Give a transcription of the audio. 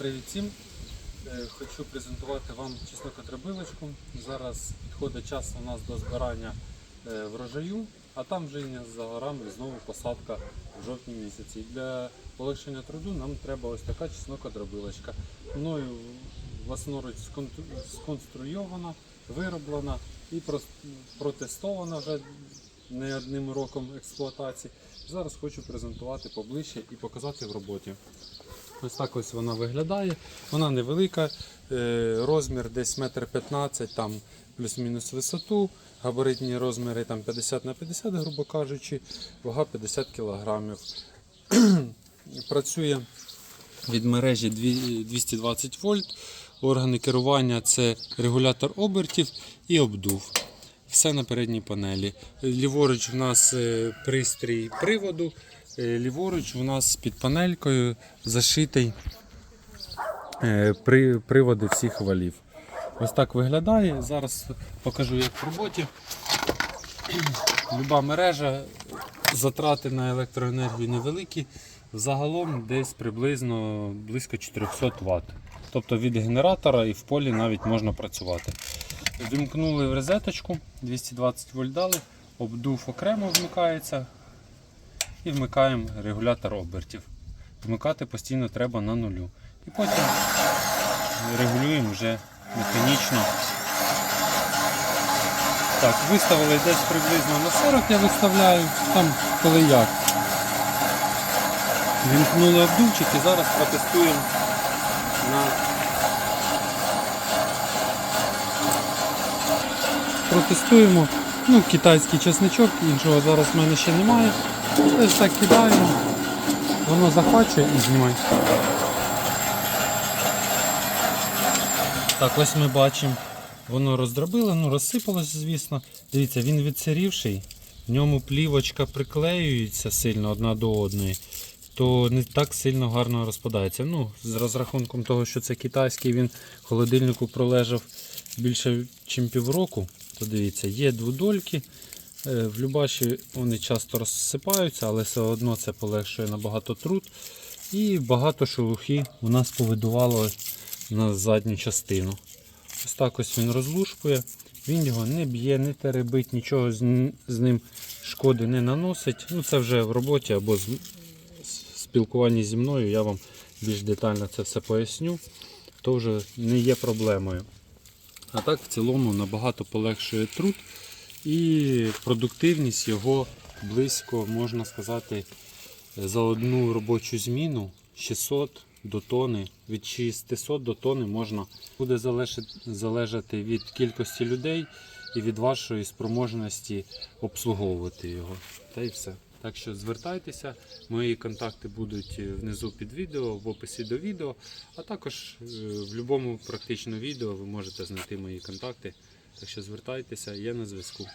Привіт всім! Е, Хочу презентувати вам чеснокотребилочку. Зараз підходить час у нас до збирання е, врожаю, а там вже за горами знову посадка в жовтні місяці. Для полегшення труду нам треба ось така чеснокодробилочка. Мною власноруч сконструйована, вироблена і протестована вже не одним роком експлуатації. Зараз хочу презентувати поближче і показати в роботі. Ось так ось вона виглядає. Вона невелика, е, розмір десь метр 15, там плюс-мінус висоту, габаритні розміри там 50 на 50, грубо кажучи, вага 50 кг. Працює від мережі 220 вольт. Органи керування це регулятор обертів і обдув. Все на передній панелі. Ліворуч в нас е, пристрій приводу, ліворуч у нас під панелькою зашитий е, приводи всіх валів. Ось так виглядає. Зараз покажу, як в роботі. Люба мережа, затрати на електроенергію невеликі. Загалом десь приблизно близько 400 Вт. Тобто від генератора і в полі навіть можна працювати. Вімкнули в розеточку, 220 вольт дали, обдув окремо вмикається і вмикаємо регулятор обертів. Вмикати постійно треба на нулю. І потім регулюємо вже механічно. Так, виставили десь приблизно на 40 я виставляю, там коли як. Вімкнули обдувчик і зараз протестуємо на протестуємо. Ну, китайський чесничок, іншого зараз в мене ще немає. Ось так кидаємо, воно захвачує і знімає. Так, ось ми бачимо, воно роздробило, ну розсипалося, звісно. Дивіться, він відсирівший, в ньому плівочка приклеюється сильно одна до одної, то не так сильно гарно розпадається. Ну, з розрахунком того, що це китайський, він в холодильнику пролежав більше, ніж півроку. То дивіться, є дводольки. Е, В Любаші вони часто розсипаються, але все одно це полегшує набагато труд. І багато шелухи у нас повидувало на задню частину. Ось так ось він розлушкує. Він його не б'є, не теребить, нічого з, ним шкоди не наносить. Ну, це вже в роботі або з- спілкуванні зі мною я вам більш детально це все поясню. То вже не є проблемою. А так в цілому набагато полегшує труд і продуктивність його близько, можна сказати, за одну робочу зміну 600 до тони, від 600 до тони можна буде залежати, від кількості людей і від вашої спроможності обслуговувати його. Та й все. Так що звертайтеся, мої контакти будуть е, внизу під відео, в описі до відео, а також е, в будь-якому практично відео ви можете знайти мої контакти. Так що звертайтеся, є на зв'язку.